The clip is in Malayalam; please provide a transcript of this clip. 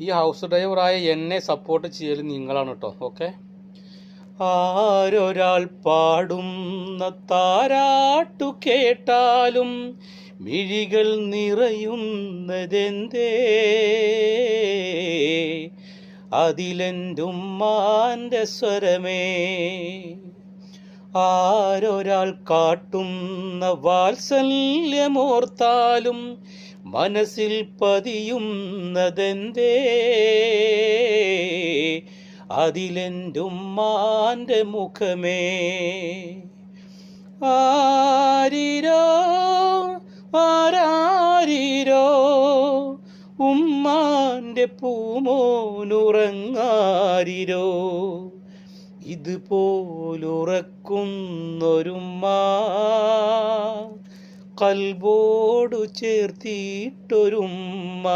ഈ ഹൗസ് ഡ്രൈവറായ എന്നെ സപ്പോർട്ട് ചെയ്യൽ നിങ്ങളാണ് കേട്ടോ ഓക്കെ ആരൊരാൾ പാടുന്ന താരാട്ടു കേട്ടാലും മിഴികൾ നിറയുന്നതെന്തേ? അതിലെന്റുമ്മാന്റെ സ്വരമേ. ആരൊരാൾ കാട്ടുന്ന വാത്സല്യമോർത്താലും മനസ്സിൽ പതിയുന്നതെന്തേ? അതിലെന്റുമ്മാന്റെ മുഖമേ. ആരിരോ ആരാരിരോ ഉമ്മാന്റെ പൂമോനുറങ്ങാരിരോ. ഇതുപോലുറക്കുന്നൊരുമ്മ കൽബോടു ചേർത്തിട്ടൊരുമ്മ.